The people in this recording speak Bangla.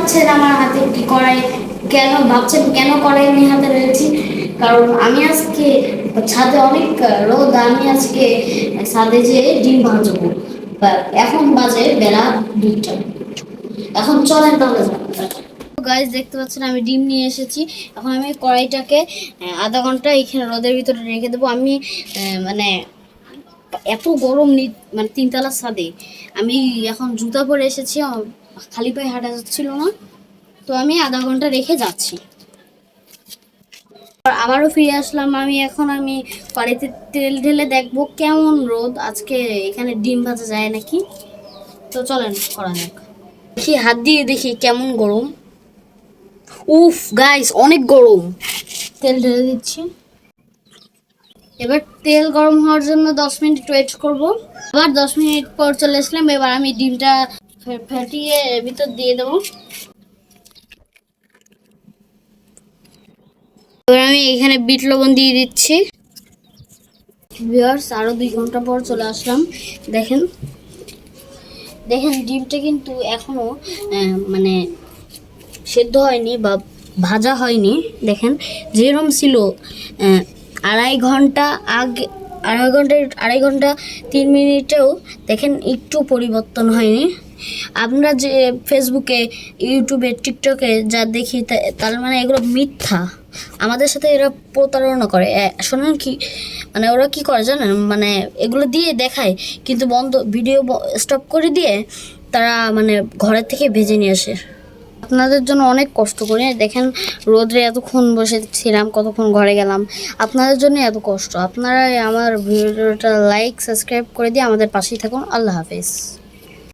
পাচ্ছেন আমার হাতে একটি কড়াই কেন ভাবছেন কেন কড়াই আমি হাতে রয়েছি? কারণ আমি আজকে ছাদে অনেক রোদ, আমি আজকে ছাদে যে ডিম ভাজবো। এখন বাজে বেলা দুইটা। এখন চলেন তাহলে। গাইজ দেখতে পাচ্ছেন আমি ডিম নিয়ে এসেছি। এখন আমি কড়াইটাকে আধা ঘণ্টা এখানে রোদের ভিতরে রেখে দেবো। আমি মানে এত গরম নি- মানে তিনতলা ছাদে। আমি এখন জুতা পরে এসেছি খালি পায়ে হাঁটা যাচ্ছিল না। তো আমি আধা ঘণ্টা রেখে যাচ্ছি। আবারও ফিরে আসলাম আমি, এখন আমি কড়াইতে তেল ঢেলে দেখব কেমন রোদ। আজকে এখানে ডিম ভাজা যায় নাকি? তো চলেন, করা যাক। দেখি, হাত দিয়ে দেখি কেমন গরম। উফ গাইস অনেক গরম। তেল ঢেলে দিচ্ছি। এবার তেল গরম হওয়ার জন্য দশ মিনিট ওয়েট করব। আবার দশ মিনিট পর চলে আসলাম। এবার আমি ডিমটা ফেটিয়ে ভিতর দিয়ে দেবো। এবার আমি এখানে বিট লবণ দিয়ে দিচ্ছি। ভিউয়ার্স আরও দুই ঘণ্টা পর চলে আসলাম। দেখেন। দেখেন ডিমটা কিন্তু এখনও আহ, মানে সেদ্ধ হয়নি বা ভাজা হয়নি। দেখেন যেরকম ছিল আড়াই ঘণ্টা আগে আড়াই ঘণ্টা আড়াই ঘণ্টা তিন মিনিটেও দেখেন একটু পরিবর্তন হয়নি। আমরা যে ফেসবুকে ইউটিউবে টিকটকে যা দেখি তার মানে এগুলো মিথ্যা। আমাদের সাথে এরা প্রতারণা করে। শোনেন কি মানে ওরা কি করে জানেন? মানে এগুলো দিয়ে দেখায়, কিন্তু বন্ধ, ভিডিও স্টপ করে দিয়ে তারা মানে ঘরের থেকে ভেজে নিয়ে আসে। আপনাদের জন্য অনেক কষ্ট করে। দেখেন, রোদ্রে এতক্ষণ বসেছিলাম, কতক্ষণ ঘরে গেলাম। আপনাদের জন্য এত কষ্ট। আপনারা আমার ভিডিওটা লাইক সাবস্ক্রাইব করে দিয়ে আমাদের পাশেই থাকুন। আল্লাহ হাফেজ।